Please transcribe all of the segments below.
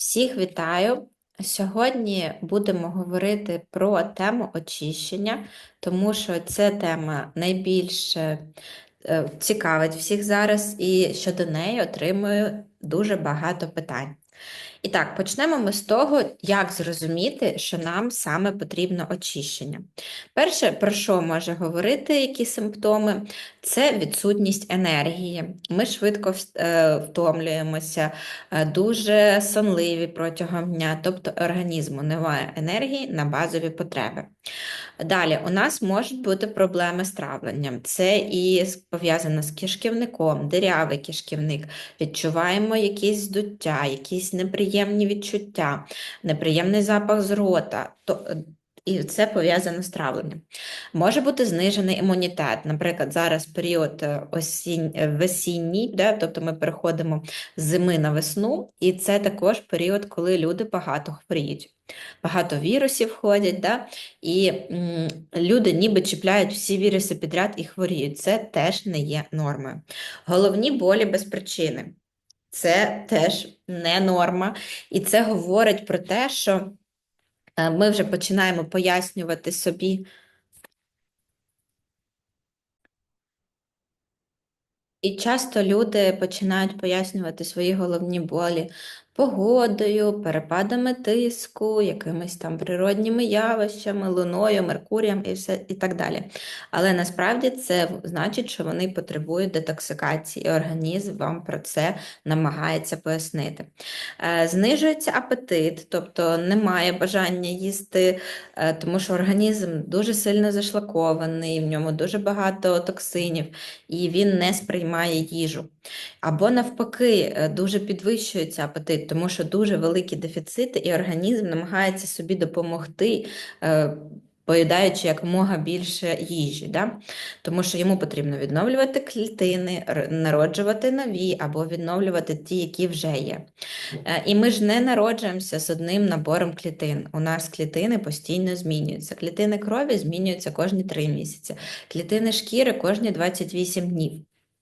Всіх вітаю! Сьогодні будемо говорити про тему очищення, тому що ця тема найбільше е, цікавить всіх зараз, і щодо неї отримую дуже багато питань. І так, почнемо ми з того, як зрозуміти, що нам саме потрібно очищення. Перше, про що може говорити, які симптоми, це відсутність енергії. Ми швидко е, втомлюємося, е, дуже сонливі протягом дня, тобто організму немає енергії на базові потреби. Далі, у нас можуть бути проблеми з травленням. Це і пов'язано з кишківником, дирявий кишківник. Відчуваємо якісь здуття, якісь неприємні відчуття, неприємний запах з рота. То, е, і це пов'язано з травленням. Може бути знижений імунітет. Наприклад, зараз період е, осінь, е, весінній, да, тобто ми переходимо з зими на весну, і це також період, коли люди багато хворіють. Багато вірусів входять, да? і м, люди ніби чіпляють всі віруси підряд і хворіють. Це теж не є нормою. Головні болі без причини. Це теж не норма, і це говорить про те, що е, ми вже починаємо пояснювати собі. І часто люди починають пояснювати свої головні болі погодою, перепадами тиску, якимись там природніми явищами, луною, Меркурієм і все і так далі. Але насправді це значить, що вони потребують детоксикації, і організм вам про це намагається пояснити. Е, Знижується апетит, тобто немає бажання їсти, е, тому що організм дуже сильно зашлакований, в ньому дуже багато токсинів і він не сприймає їжу. Або навпаки, е, дуже підвищується апетит, тому що дуже великі дефіцити, і організм намагається собі допомогти, е, поїдаючи якомога більше їжі. Да? Тому що йому потрібно відновлювати клітини, народжувати нові або відновлювати ті, які вже є. Е, І ми ж не народжуємося з одним набором клітин. У нас клітини постійно змінюються. Клітини крові змінюються кожні 3 місяці, клітини шкіри кожні 28 днів,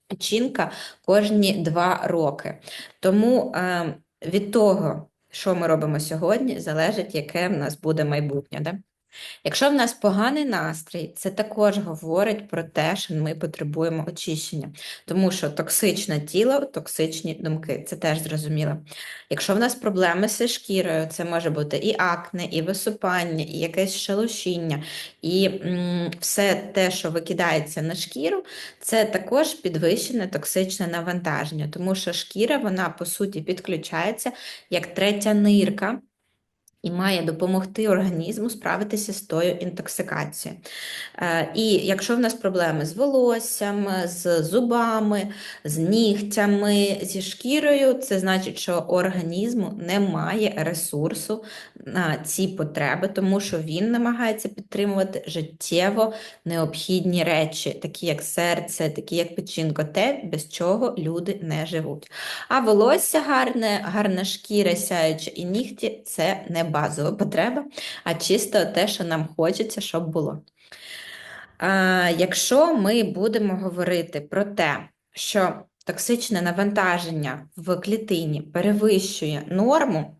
печінка кожні два роки. Тому е, від того, що ми робимо сьогодні, залежить, яке в нас буде майбутнє. Да? Якщо в нас поганий настрій, це також говорить про те, що ми потребуємо очищення, тому що токсичне тіло, токсичні думки, це теж зрозуміло. Якщо в нас проблеми зі шкірою, це може бути і акне, і висипання, і якесь шелушіння, і м, все те, що викидається на шкіру, це також підвищене токсичне навантаження, тому що шкіра, вона по суті підключається як третя нирка і має допомогти організму справитися з тою інтоксикацією. Е, І якщо в нас проблеми з волоссям, з зубами, з нігтями, зі шкірою, це значить, що організму немає ресурсу на ці потреби, тому що він намагається підтримувати життєво необхідні речі, такі як серце, такі як печінка, те, без чого люди не живуть. А волосся гарне, гарна шкіра сяюча і нігті це не базова потреба, а чисто те, що нам хочеться, щоб було. А, якщо ми будемо говорити про те, що токсичне навантаження в клітині перевищує норму,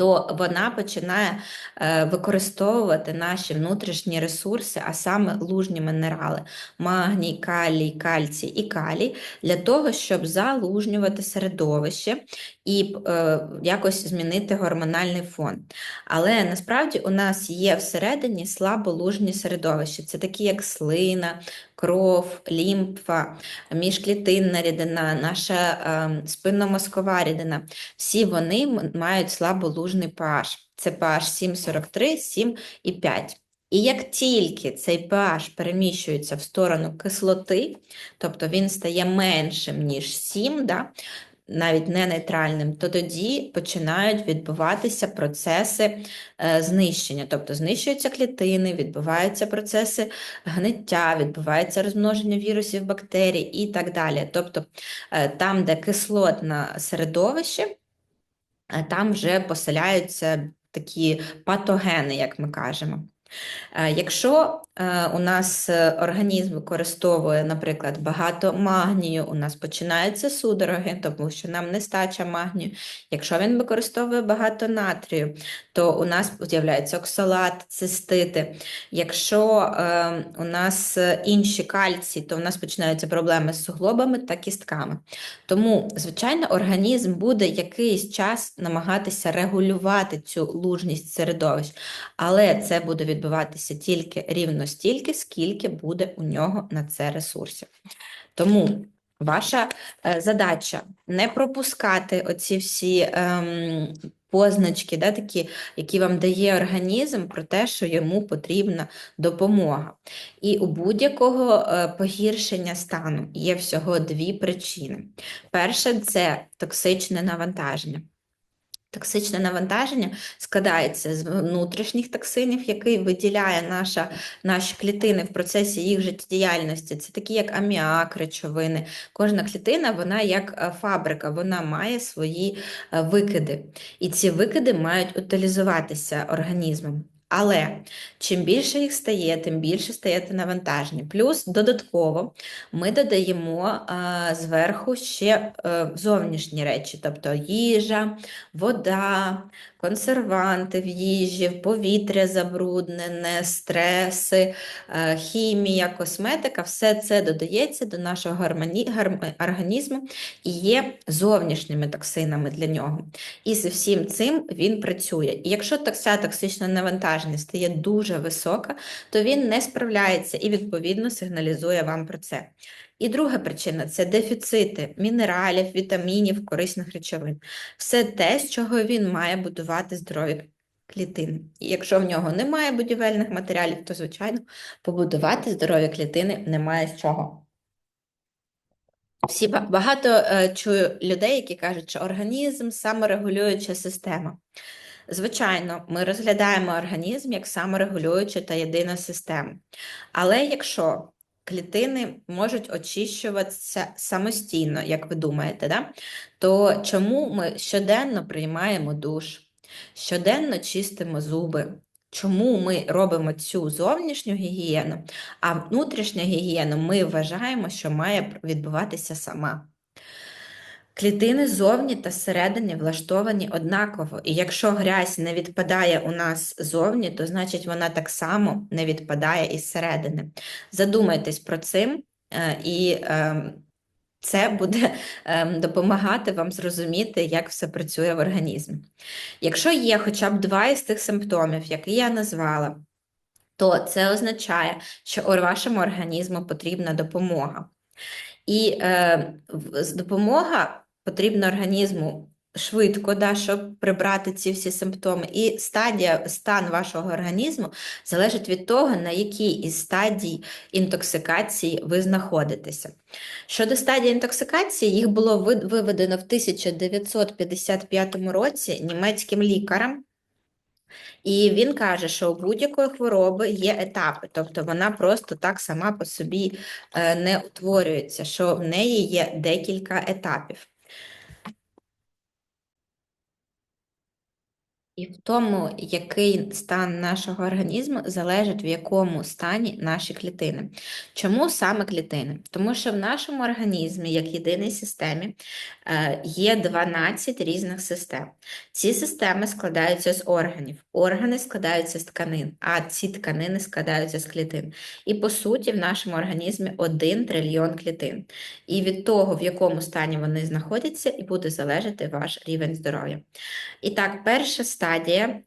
то вона починає е, використовувати наші внутрішні ресурси, а саме лужні мінерали магній, калій, кальцій і калій, для того, щоб залужнювати середовище і е, якось змінити гормональний фон. Але насправді у нас є всередині слаболужні середовища. Це такі, як слина, кров, лімфа, міжклітинна рідина, наша е, спинномозкова рідина. Всі вони мають слаболужний pH. Це pH 7,43, 7 і 5. І як тільки цей pH переміщується в сторону кислоти, тобто він стає меншим, ніж 7, да, навіть не нейтральним, то тоді починають відбуватися процеси е, знищення. Тобто знищуються клітини, відбуваються процеси гниття, відбувається розмноження вірусів, бактерій і так далі. Тобто е, там, де кислотне середовище, е, там вже поселяються такі патогени, як ми кажемо. Якщо у нас е, організм використовує, наприклад, багато магнію, у нас починаються судороги, тому що нам нестача магнію. Якщо він використовує багато натрію, то у нас з'являється оксалат, цистити. Якщо е, у нас е, інші кальції, то у нас починаються проблеми з суглобами та кістками. Тому, звичайно, організм буде якийсь час намагатися регулювати цю лужність середовищ, але це буде відбуватися тільки рівно стільки, скільки буде у нього на це ресурсів. Тому ваша е, задача не пропускати оці всі ем, позначки, да, такі, які вам дає організм, про те, що йому потрібна допомога. І у будь-якого е, погіршення стану є всього дві причини. Перше це токсичне навантаження. Токсичне навантаження складається з внутрішніх токсинів, які виділяє наша, наші клітини в процесі їх життєдіяльності. Це такі, як аміак, речовини. Кожна клітина, вона як е, фабрика, вона має свої е, викиди. І ці викиди мають утилізуватися організмом. Але чим більше їх стає, тим більше стає навантажені. Плюс додатково ми додаємо а, зверху ще а, е, зовнішні речі, тобто їжа, вода, консерванти в їжі, повітря забруднене, стреси, хімія, косметика, все це додається до нашого організму і є зовнішніми токсинами для нього. І з всім цим він працює. І якщо ця токсична навантаженість стає дуже висока, то він не справляється і, відповідно, сигналізує вам про це. І друга причина це дефіцити мінералів, вітамінів, корисних речовин. Все те, з чого він має будувати здорові клітини. І якщо в нього немає будівельних матеріалів, то, звичайно, побудувати здорові клітини немає з чого. Всі багато е, чую людей, які кажуть, що організм саморегулююча система. Звичайно, ми розглядаємо організм як саморегулюючу та єдину систему. Але якщо клітини можуть очищуватися самостійно, як ви думаєте, да? то чому ми щоденно приймаємо душ, щоденно чистимо зуби? Чому ми робимо цю зовнішню гігієну, а внутрішню гігієну ми вважаємо, що має відбуватися сама? Клітини зовні та зсередини влаштовані однаково, і якщо грязь не відпадає у нас зовні, то значить вона так само не відпадає із середини. Задумайтесь про цим, е, і ем, це буде ем, допомагати вам зрозуміти, як все працює в організмі. Якщо є хоча б два із тих симптомів, які я назвала, то це означає, що у вашому організму потрібна допомога. І е, допомога потрібна організму швидко, да, щоб прибрати ці всі симптоми. І стадія, стан вашого організму залежить від того, на якій із стадій інтоксикації ви знаходитеся. Щодо стадії інтоксикації, їх було виведено в 1955 році німецьким лікарем. І він каже, що у будь-якої хвороби є етапи, тобто вона просто так сама по собі е, не утворюється, що в неї є декілька етапів. І в тому, який стан нашого організму, залежить в якому стані наші клітини. Чому саме клітини? Тому що в нашому організмі, як єдиній системі, е, є 12 різних систем. Ці системи складаються з органів, органи складаються з тканин, а ці тканини складаються з клітин. І по суті, в нашому організмі 1 трильйон клітин. І від того, в якому стані вони знаходяться, і буде залежати ваш рівень здоров'я. І так, перша стадія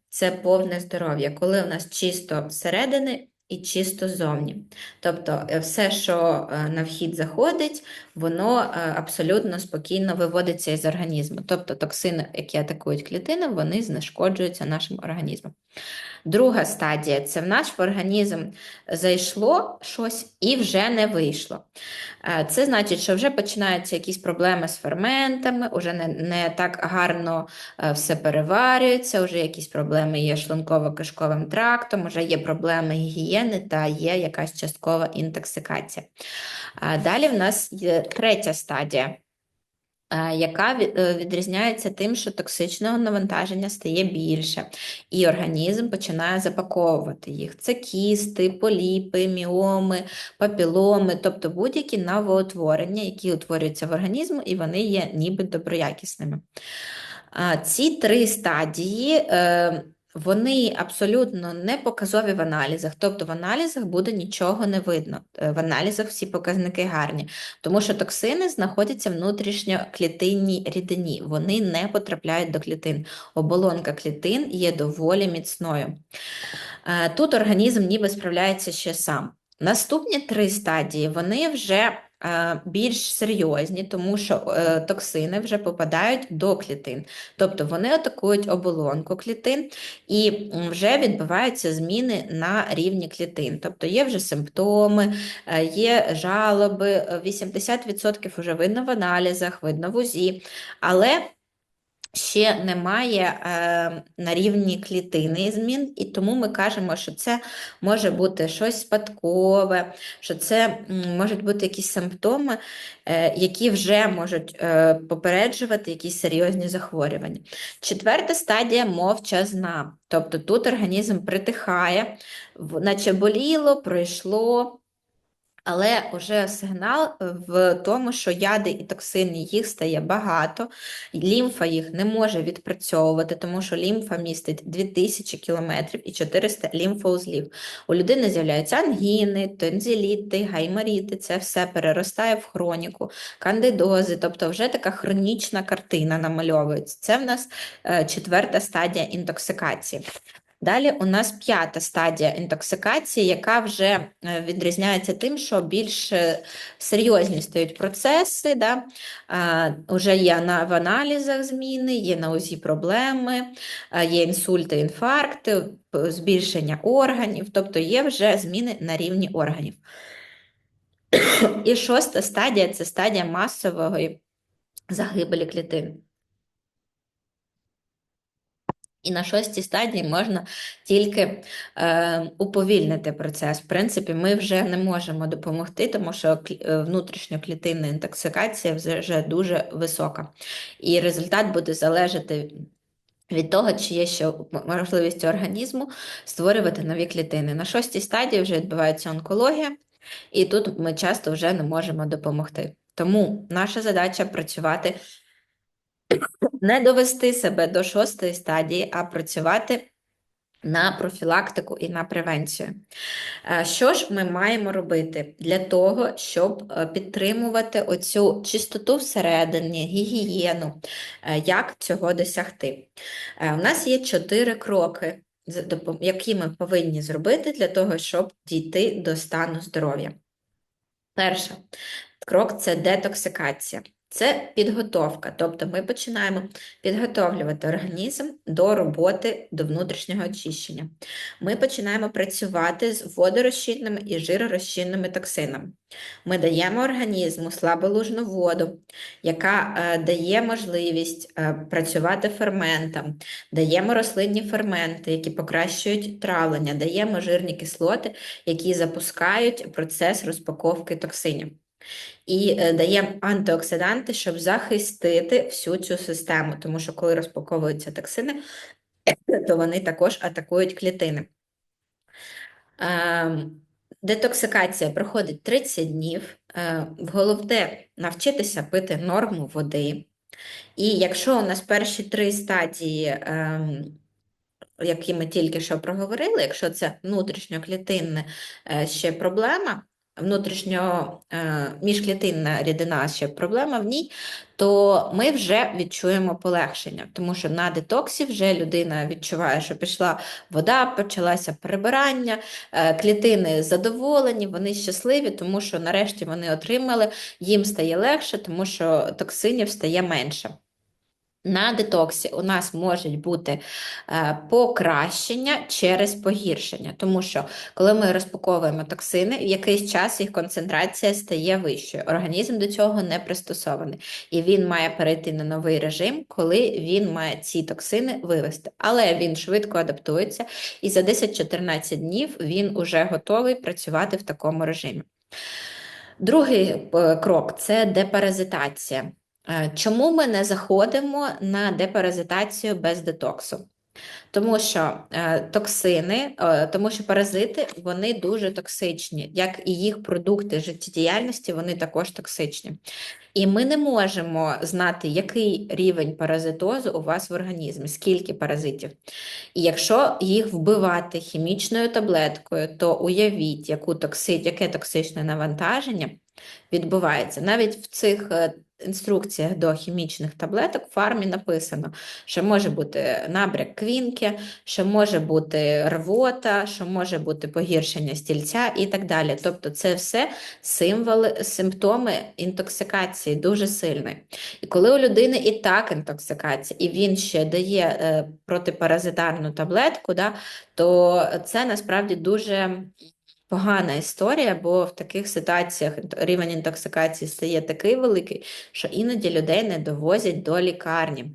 це повне здоров'я, коли у нас чисто зсередини і чисто ззовні. Тобто е, все, що е, на вхід заходить, воно е, абсолютно спокійно виводиться із організму. Тобто токсини, які атакують клітини, вони знешкоджуються нашим організмом. Друга стадія це в наш організм зайшло щось і вже не вийшло. Це значить, що вже починаються якісь проблеми з ферментами, вже не, не так гарно все переварюється, вже якісь проблеми є шлунково-кишковим трактом, вже є проблеми гігієни та є якась часткова інтоксикація. Далі в нас є третя стадія. яка е, відрізняється тим, що токсичного навантаження стає більше, і організм починає запаковувати їх. Це кісти, поліпи, міоми, папіломи, тобто будь-які новоутворення, які утворюються в організму, і вони є ніби доброякісними. Ці три стадії, е, вони абсолютно не показові в аналізах, тобто в аналізах буде нічого не видно. Е, В аналізах всі показники гарні, тому що токсини знаходяться внутрішньоклітинній рідині, вони не потрапляють до клітин. Оболонка клітин є доволі міцною. Е, Тут організм ніби справляється ще сам. Наступні три стадії вони вже більш серйозні, тому що е, токсини вже попадають до клітин, тобто вони атакують оболонку клітин і вже відбуваються зміни на рівні клітин. Тобто є вже симптоми, е, є жалоби, е, 80% вже видно в аналізах, видно в УЗІ, але ще немає е, на рівні клітини змін, і тому ми кажемо, що це може бути щось спадкове, що це можуть бути якісь симптоми, е, які вже можуть е, попереджувати якісь серйозні захворювання. Четверта стадія мовчазна, тобто тут організм притихає, наче боліло, пройшло. Але вже сигнал е, в тому, що яди і токсини їх стає багато, лімфа їх не може відпрацьовувати, тому що лімфа містить 2000 кілометрів і 400 лімфоузлів. У людини з'являються ангіни, тонзиліти, гайморіти, це все переростає в хроніку, кандидози, тобто вже така хронічна картина намальовується. Це в нас е, четверта стадія інтоксикації. Далі у нас п'ята стадія інтоксикації, яка вже е, відрізняється тим, що більш е, серйозні стають процеси, да? Е, Уже є в аналізах зміни, є на УЗІ проблеми, є інсульти, інфаркти, збільшення органів, тобто є вже зміни на рівні органів. І шоста стадія це стадія масової загибелі клітин. І на шостій стадії можна тільки е, уповільнити процес. В принципі, ми вже не можемо допомогти, тому що е, внутрішньоклітинна інтоксикація вже дуже висока. І результат буде залежати від того, чи є ще можливість організму створювати нові клітини. На шостій стадії вже відбувається онкологія, і тут ми часто вже не можемо допомогти. Тому наша задача працювати не довести себе до шостої стадії, а працювати на профілактику і на превенцію. Е, Що ж ми маємо робити для того, щоб е, підтримувати оцю чистоту всередині, гігієну? Е, Як цього досягти? У нас є чотири кроки, які ми повинні зробити для того, щоб дійти до стану здоров'я. Перше крок це детоксикація. Це підготовка, тобто ми починаємо підготовлювати організм до роботи, до внутрішнього очищення. Ми починаємо працювати з водорозчинними і жиророзчинними токсинами. Ми даємо організму слаболужну воду, яка е, дає можливість е, працювати ферментам, даємо рослинні ферменти, які покращують травлення, даємо жирні кислоти, які запускають процес розпаковки токсинів. І е, даємо антиоксиданти, щоб захистити всю цю систему, тому що коли розпаковуються токсини, то вони також атакують клітини. Ем, Детоксикація проходить 30 днів. Е, Головне навчитися пити норму води. І якщо у нас перші три стадії, ем, які ми тільки що проговорили, якщо це внутрішньоклітинна е, ще проблема, внутрішньо е, міжклітинна рідина ще проблема в ній, то ми вже відчуємо полегшення, тому що на детоксі вже людина відчуває, що пішла вода, почалося прибирання, е, клітини задоволені, вони щасливі, тому що нарешті вони отримали, їм стає легше, тому що токсинів стає менше. На детоксі у нас можуть бути е, покращення через погіршення, тому що коли ми розпаковуємо токсини, в якийсь час їх концентрація стає вищою. Організм до цього не пристосований, і він має перейти на новий режим, коли він має ці токсини вивести. Але він швидко адаптується, і за 10-14 днів він уже готовий працювати в такому режимі. Другий е, крок це депаразитація. Е, Чому ми не заходимо на депаразитацію без детоксу? Тому що е, токсини, е, тому що паразити вони дуже токсичні, як і їх продукти життєдіяльності, вони також токсичні. І ми не можемо знати, який рівень паразитозу у вас в організмі, скільки паразитів. І якщо їх вбивати хімічною таблеткою, то уявіть, яку токси... яке токсичне навантаження відбувається. Навіть в цих інструкціях до хімічних таблеток в фармі написано, що може бути набряк квінки, що може бути рвота, що може бути погіршення стільця і так далі. Тобто, це все символи, симптоми інтоксикації дуже сильної. І коли у людини і так інтоксикація, і він ще дає е, протипаразитарну таблетку, да, то це насправді дуже погана історія, бо в таких ситуаціях рівень інтоксикації стає такий великий, що іноді людей не довозять до лікарні.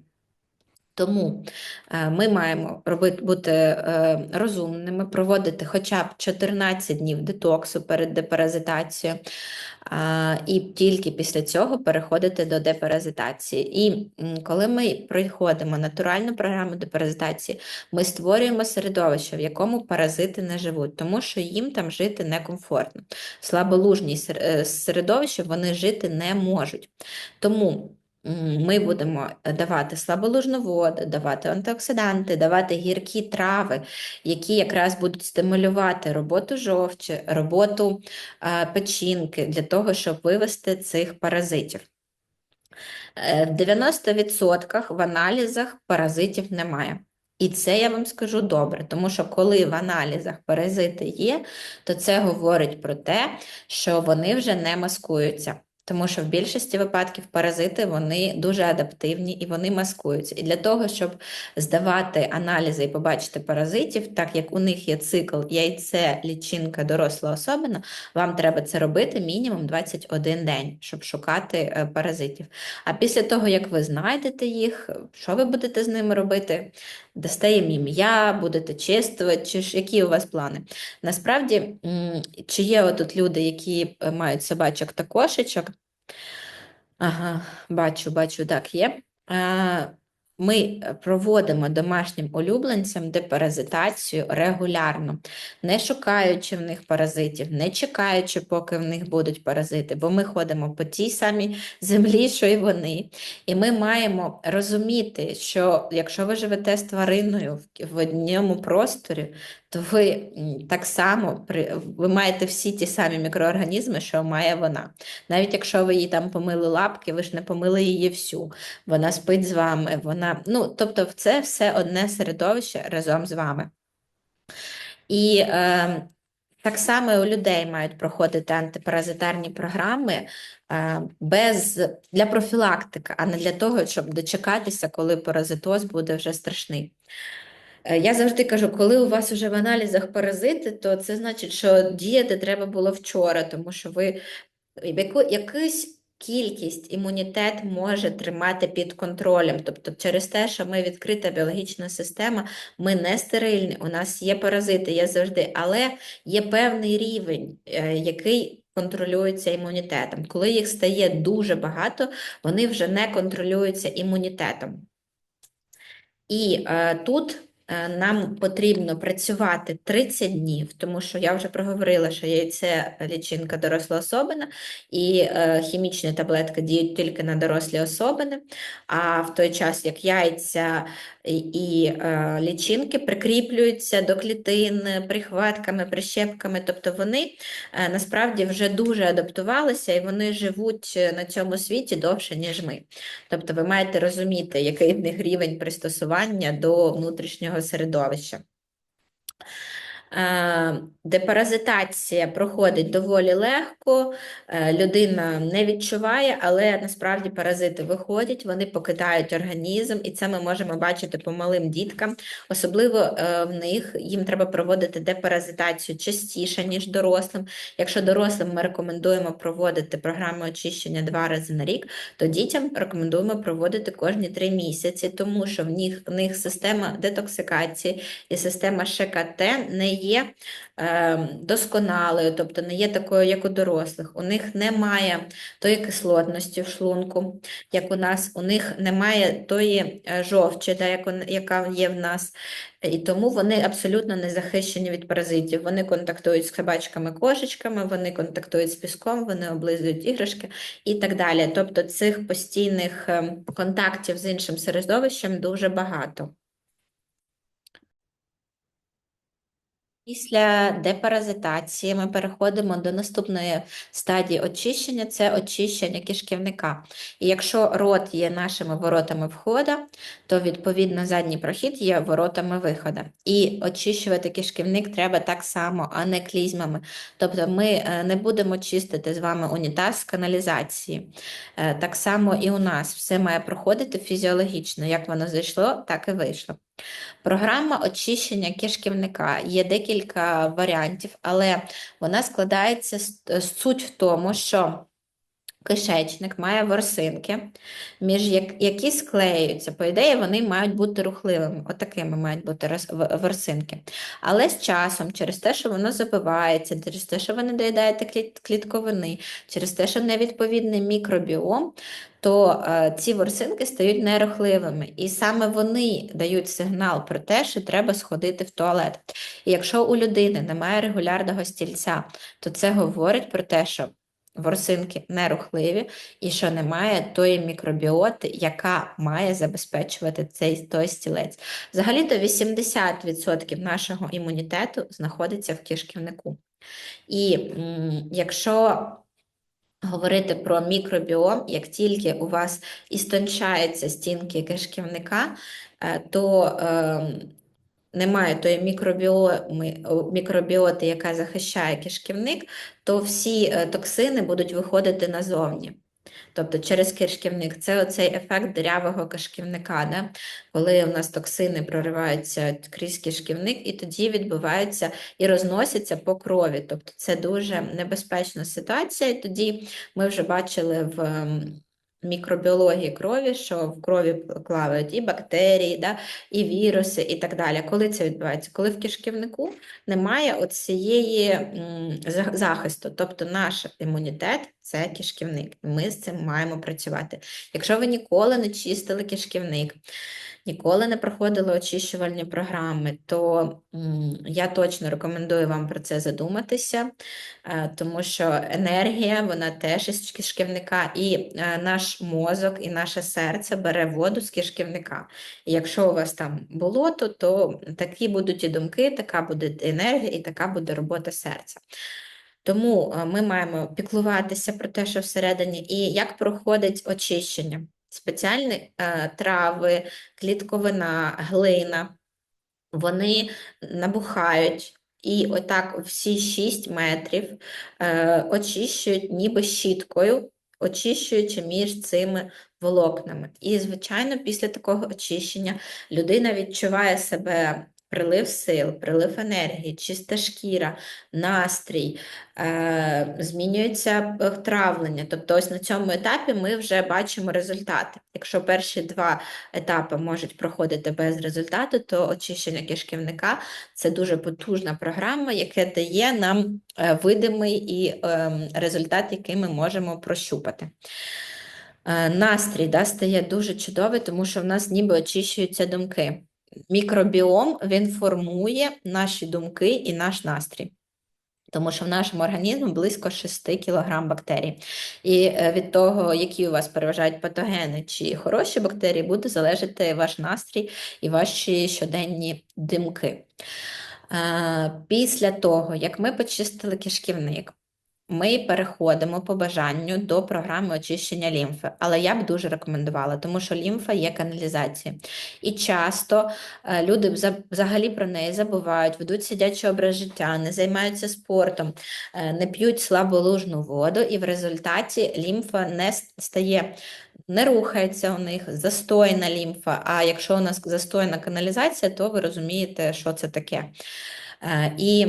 Тому е, ми маємо робити, бути е, розумними, проводити хоча б 14 днів детоксу перед депаразитацією, і тільки після цього переходити до депаразитації. І коли ми проходимо натуральну програму депаразитації, ми створюємо середовище, в якому паразити не живуть, тому що їм там жити некомфортно. Слаболужні е, середовища вони жити не можуть. Тому ми будемо давати слаболужну воду, давати антиоксиданти, давати гіркі трави, які якраз будуть стимулювати роботу жовчі, роботу печінки для того, щоб вивести цих паразитів. Е, в 90% в аналізах паразитів немає. І це я вам скажу добре, тому що коли в аналізах паразити є, то це говорить про те, що вони вже не маскуються. Тому що в більшості випадків паразити вони дуже адаптивні і вони маскуються. І для того, щоб здавати аналізи і побачити паразитів, так як у них є цикл яйце, лічинка, доросла особина, вам треба це робити мінімум 21 день, щоб шукати е, паразитів. А після того, як ви знайдете їх, що ви будете з ними робити? Дасте їм ім'я, будете чистувати, чи ж які у вас плани? Насправді, чи є отут люди, які е, мають собачок та кошечок? Ага, бачу, бачу, так, є. Ми е, проводимо домашнім улюбленцям депаразитацію регулярно, не шукаючи в них паразитів, не чекаючи, поки в них будуть паразити, бо ми ходимо по тій самій землі, що і вони. І ми маємо розуміти, що якщо ви живете з твариною в одному просторі, то ви так само ви маєте всі ті самі мікроорганізми, що має вона. Навіть якщо ви їй там помили лапки, ви ж не помили її всю. Вона спить з вами, вона, ну, тобто, це все одне середовище разом з вами. І е, так само у людей мають проходити антипаразитарні програми е, без, для профілактики, а не для того, щоб дочекатися, коли паразитоз буде вже страшний. Е, я завжди кажу, коли у вас вже в аналізах паразити, то це значить, що діяти треба було вчора, тому що ви яку, якусь кількість імунітет може тримати під контролем. Тобто, через те, що ми відкрита біологічна система, ми не стерильні, у нас є паразити, є завжди, але є певний рівень, е, який контролюється імунітетом. Коли їх стає дуже багато, вони вже не контролюються імунітетом. І е, тут нам потрібно працювати 30 днів, тому що я вже проговорила, що яйце лічинка доросла особина, і е, хімічні таблетки діють тільки на дорослі особини, а в той час, як яйця і е, лічинки прикріплюються до клітин прихватками, прищепками, тобто вони е, насправді вже дуже адаптувалися і вони живуть на цьому світі довше, ніж ми. Тобто ви маєте розуміти, який в них рівень пристосування до внутрішнього середовища. Е, депаразитація проходить доволі легко, е, людина не відчуває, але насправді паразити виходять, вони покидають організм, і це ми можемо бачити по малим діткам. Особливо е, в них їм треба проводити депаразитацію частіше, ніж дорослим. Якщо дорослим ми рекомендуємо проводити програму очищення два рази на рік, то дітям рекомендуємо проводити кожні три місяці, тому що в них, в них система детоксикації і система ШКТ не є е, досконалою, тобто не є такою, як у дорослих. У них немає тої кислотності в шлунку, як у нас, у них немає тої е, жовчі, яка є в нас. І тому вони абсолютно не захищені від паразитів. Вони контактують з собачками-кошечками, вони контактують з піском, вони облизують іграшки і так далі. Тобто цих постійних ем, контактів з іншим середовищем дуже багато. Після депаразитації ми переходимо до наступної стадії очищення це очищення кишківника. І якщо рот є нашими воротами входу, то відповідно задній прохід є воротами виходу. І очищувати кишківник треба так само, а не клізмами. Тобто ми е, не будемо чистити з вами унітаз з каналізації. Е, Так само і у нас все має проходити фізіологічно. Як воно зайшло, так і вийшло. Програма очищення кишківника. Є декілька варіантів, але вона складається суть в тому, що кишечник має ворсинки, між як- які склеюються. По ідеї, вони мають бути рухливими. Отакими мають бути ворсинки. Але з часом, через те, що воно забивається, через те, що ви не доїдаєте кліт- клітковини, через те, що невідповідний мікробіом, то е, ці ворсинки стають нерухливими. І саме вони дають сигнал про те, що треба сходити в туалет. І якщо у людини немає регулярного стільця, то це говорить про те, що ворсинки нерухливі і що немає тої мікробіоти, яка має забезпечувати цей той стілець. Взагалі-то 80% нашого імунітету знаходиться в кишківнику. І м, якщо говорити про мікробіом, як тільки у вас істончаються стінки кишківника, е, то е, немає тої мікробіоми, мікробіоти, яка захищає кишківник, то всі е, токсини будуть виходити назовні. Тобто через кишківник це оцей ефект дирявого кишківника, да? коли у нас токсини прориваються крізь кишківник, і тоді відбуваються і розносяться по крові. Тобто це дуже небезпечна ситуація. І тоді ми вже бачили в ем, мікробіології крові, що в крові плавають і бактерії, да? і віруси, і так далі. Коли це відбувається? Коли в кишківнику немає оцієї м, захисту, тобто наш імунітет це кишківник. і Ми з цим маємо працювати. Якщо ви ніколи не чистили кишківник, ніколи не проходили очищувальні програми, то я точно рекомендую вам про це задуматися, е, тому що енергія, вона теж із кишківника, і е, наш мозок, і наше серце бере воду з кишківника. І якщо у вас там болото, то такі будуть і думки, така буде енергія, і така буде робота серця. Тому е, ми маємо піклуватися про те, що всередині, і як проходить очищення. Спеціальні е, трави, клітковина, глина, вони набухають і отак всі 6 метрів е, очищують ніби щіткою, очищуючи між цими волокнами. І, звичайно, після такого очищення людина відчуває себе прилив сил, прилив енергії, чиста шкіра, настрій, е, змінюється е, травлення. Тобто, ось на цьому етапі ми вже бачимо результати. Якщо перші два етапи можуть проходити без результату, то очищення кишківника це дуже потужна програма, яка дає нам е, видимий і результат, який ми можемо прощупати. Настрій да, стає дуже чудовий, тому що в нас ніби очищуються думки. Мікробіом він формує наші думки і наш настрій. Тому що в нашому організмі близько 6 кг бактерій. І е, від того, які у вас переважають патогени чи хороші бактерії, буде залежати ваш настрій і ваші щоденні думки. Е, Після того, як ми почистили кишківник, ми переходимо по бажанню до програми очищення лімфи. Але я б дуже рекомендувала, тому що лімфа є каналізацією. І часто е, люди вза- взагалі про неї забувають, ведуть сидячий образ життя, не займаються спортом, е, не п'ють слаболужну воду, і в результаті лімфа не стає, не рухається у них, застойна лімфа. А якщо у нас застойна каналізація, то ви розумієте, що це таке. Е, І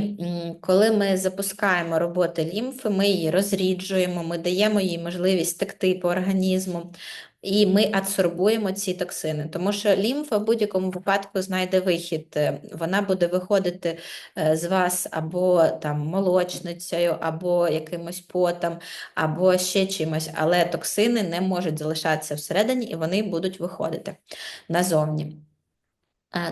коли ми запускаємо роботи лімфи, ми її розріджуємо, ми даємо їй можливість текти по організму, і ми адсорбуємо ці токсини. Тому що лімфа в будь-якому випадку знайде вихід. Е, Вона буде виходити е, з вас або там молочницею, або якимось потом, або ще чимось, але токсини не можуть залишатися всередині і вони будуть виходити назовні.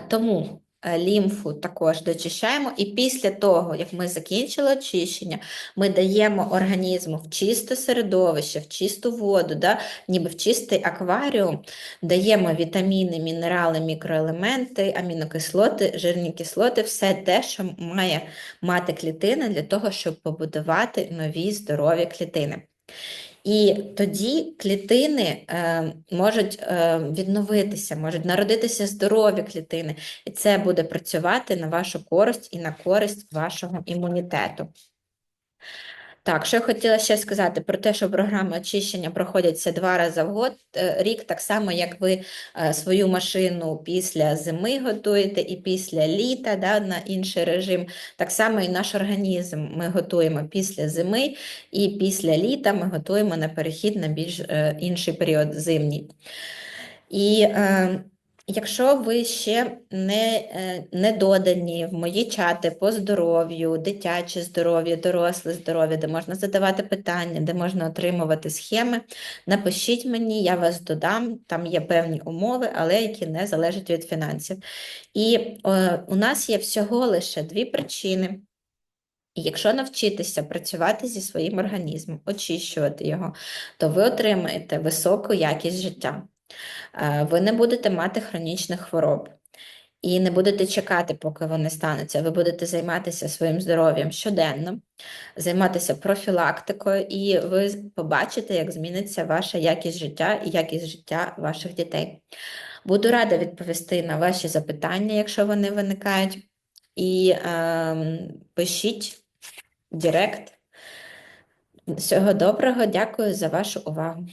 Тому лімфу також дочищаємо, і після того, як ми закінчили очищення, ми даємо організму в чисте середовище, в чисту воду, да, ніби в чистий акваріум, даємо вітаміни, мінерали, мікроелементи, амінокислоти, жирні кислоти, все те, що має мати клітина для того, щоб побудувати нові здорові клітини. І тоді клітини е, можуть е, відновитися, можуть народитися здорові клітини, і це буде працювати на вашу користь і на користь вашого імунітету. Так, що я хотіла ще сказати про те, що програми очищення проходяться два рази в год, е, рік, так само, як ви е, свою машину після зими готуєте і після літа да, на інший режим, так само і наш організм ми готуємо після зими, і після літа ми готуємо на перехід на більш е, інший період зимній. І якщо ви ще не, е, не додані в мої чати по здоров'ю, дитяче здоров'я, доросле здоров'я, де можна задавати питання, де можна отримувати схеми, напишіть мені, я вас додам. Там є певні умови, але які не залежать від фінансів. І е, у нас є всього лише дві причини. Якщо навчитися працювати зі своїм організмом, очищувати його, то ви отримаєте високу якість життя. Е, Ви не будете мати хронічних хвороб і не будете чекати, поки вони стануться. Ви будете займатися своїм здоров'ям щоденно, займатися профілактикою, і ви побачите, як зміниться ваша якість життя і якість життя ваших дітей. Буду рада відповісти на ваші запитання, якщо вони виникають. І ем, пишіть Директ. Всього доброго, дякую за вашу увагу.